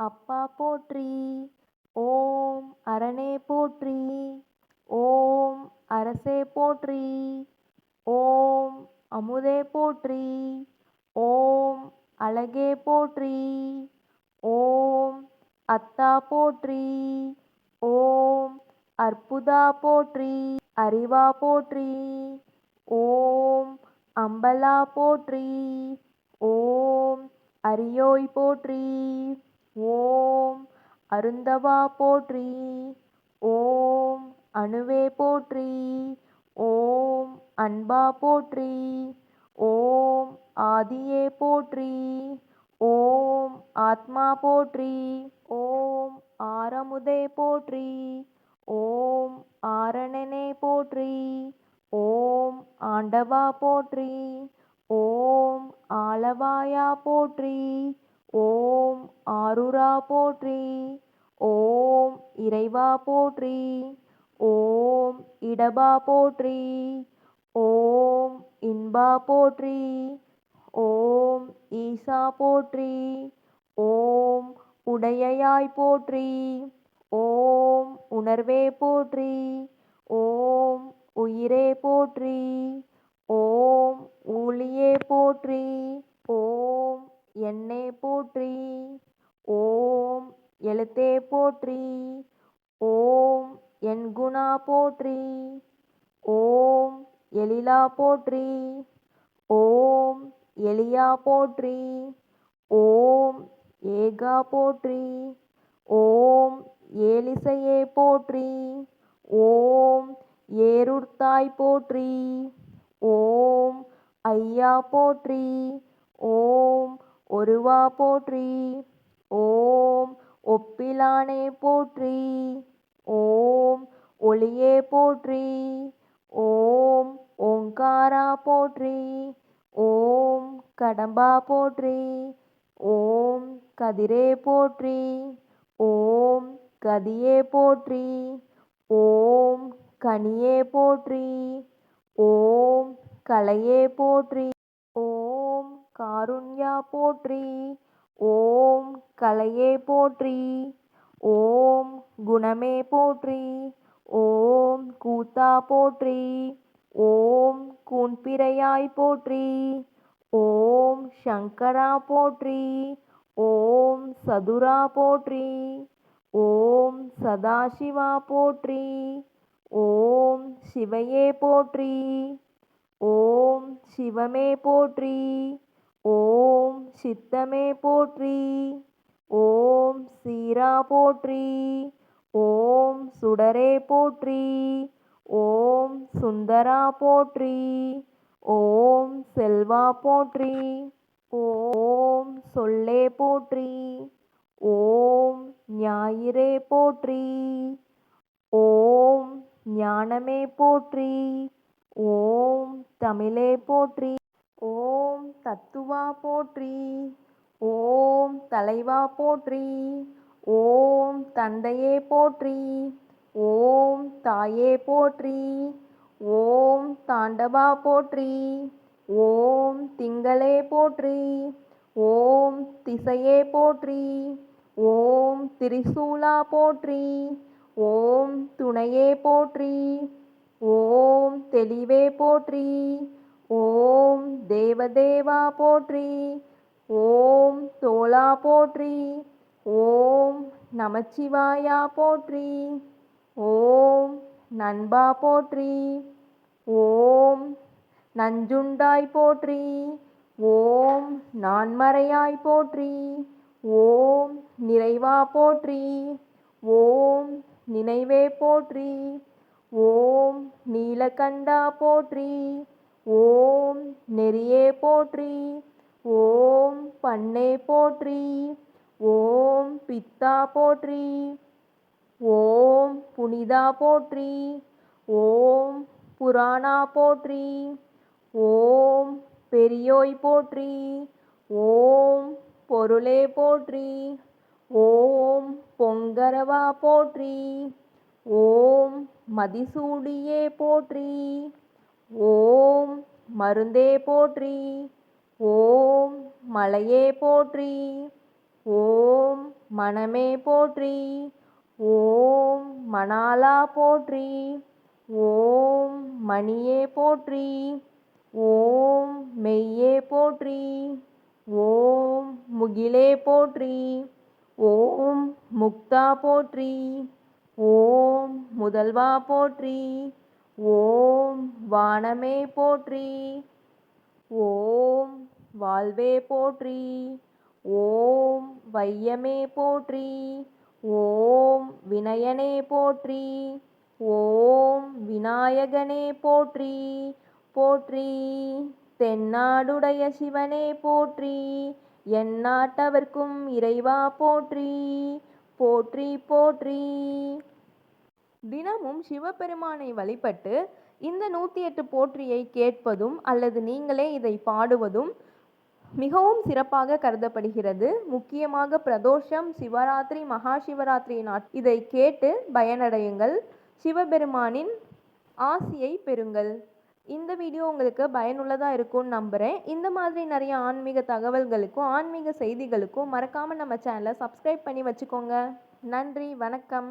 அப்பா போற்றி. ஓம் அரணே போற்றி. ஓம் அரசே போற்றி. ஓம் அமுதே போற்றி. ஓம் அழகே போற்றி. ஓம் அத்தா போற்றி. ஓம் அற்புதா போற்றி. அறிவா போற்றி. ஓம் அம்பலா போற்றி. ஓம் அரியோய் போற்றி. ஓம் அருந்தவா போற்றி ஓம் அணுவே போற்றி ஓம் அன்பா போற்றி ஓம் ஆதியே போற்றி ஓம் ஆத்மா போற்றி ஓம் ஆரமுதே போற்றி ஓம் ஆரணனே போற்றி ஓம் ஆண்டவா போற்றி ஓம் ஆளவாயா போற்றி ஆருரா போற்றி. ஓம் இறைவா போற்றி. ஓம் இடபா போற்றி. ஓம் இன்பா போற்றி. ஓம் ஈசா போற்றி. ஓம் உடையாய் போற்றி. ஓம் உணர்வே போற்றி. ஓம் உயிரே போற்றி. ஓம் ஊழியே போற்றி. ஓம் என்னே போற்றி. ஓம் எழுத்தே போற்றி ஓம் என் குணா போற்றி ஓம் எழிலா போற்றி ஓம் எளியா போற்றி ஓம் ஏகா போற்றி ஓம் ஏலிசையே போற்றி ஓம் ஏறுர்த்தாய் போற்றி ஓம் ஐயா போற்றி ஓம் ஒருவா போற்றி. ஓம் ஒப்பிலானே போற்றி ஓம் ஒளியே போற்றி ஓம் ஓங்காரா போற்றி ஓம் கடம்பா போற்றி ஓம் கதிரே போற்றி ஓம் கதியே போற்றி ஓம் கனியே போற்றி ஓம் கலையே போற்றி ஓம் காருண்யா போற்றி ஓம் கலையே போற்றி ஓம் குணமே போற்றி ஓம் கூத்தா போற்றி ஓம் கூன்பிறையாய் போற்றி ஓம் சங்கரா போற்றி ஓம் சதுரா போற்றி ஓம் சதாசிவா போற்றி ஓம் சிவையே போற்றி ஓம் சிவமே போற்றி ஓம் சித்தமே போற்றி. ஓம் சீரா போற்றி. ஓம் சுடரே போற்றி. ஓம் சுந்தரா போற்றி. ஓம் செல்வா போற்றி. ஓம் சொல்லே போற்றி. ஓம் ஞாயிறே போற்றி. ஓம் ஞானமே போற்றி. ஓம் தமிழே போற்றி. ஓம் தத்துவா போற்றி ஓம் தலைவா போற்றி ஓம் தந்தையே போற்றி ஓம் தாயே போற்றி ஓம் தாண்டவா போற்றி ஓம் திங்களே போற்றி ஓம் திசையே போற்றி ஓம் திரிசூலா போற்றி ஓம் துணையே போற்றி ஓம் தெளிவே போற்றி ஓம் தேவதேவா போற்றி ஓம் தோலா போற்றி ஓம் நமச்சிவாயா போற்றி ஓம் நண்பா போற்றி ஓம் நஞ்சுண்டாய் போற்றி ஓம் நான்மறையாய் போற்றி ஓம் நிறைவா போற்றி ஓம் நினைவே போற்றி ஓம் நீலகண்டா போற்றி ஓம் நெறியே போற்றி ஓம் பண்ணே போற்றி ஓம் பித்தா போற்றி ஓம் புனிதா போற்றி ஓம் புராணா போற்றி ஓம் பெரியோய் போற்றி ஓம் பொருளே போற்றி ஓம் பொங்கரவா போற்றி ஓம் மதிசூடியே போற்றி ஓம் மருந்தே போற்றி. ஓம் மலையே போற்றி. ஓம் மனமே போற்றி. ஓம் மணாலா போற்றி. ஓம் மணியே போற்றி. ஓம் மெய்யே போற்றி. ஓம் முகிலே போற்றி. ஓம் முக்தா போற்றி. ஓம் முதல்வா போற்றி. ஓம் வானமே போற்றி. ஓம் வாழ்வே போற்றி. ஓம் வையமே போற்றி. ஓம் வினயனே போற்றி. ஓம் விநாயகனே போற்றி. போற்றி. தென்னாடுடைய சிவனே போற்றி. எந்நாட்டவர்க்கும் இறைவா போற்றி. போற்றி போற்றி. தினமும் சிவபெருமானை வழிபட்டு இந்த நூற்றி எட்டு போற்றியை கேட்பதும் அல்லது நீங்களே இதை பாடுவதும் மிகவும் சிறப்பாக கருதப்படுகிறது. முக்கியமாக பிரதோஷம் சிவராத்திரி மகா சிவராத்திரி நாட் இதை கேட்டு பயனடையுங்கள். சிவபெருமானின் ஆசியை பெறுங்கள். இந்த வீடியோ உங்களுக்கு பயனுள்ளதாக இருக்கும்னு நம்புகிறேன் இந்த மாதிரி நிறைய ஆன்மீக தகவல்களுக்கும் ஆன்மீக செய்திகளுக்கும் மறக்காமல் நம்ம சேனலை சப்ஸ்கிரைப் பண்ணி வச்சுக்கோங்க. நன்றி வணக்கம்.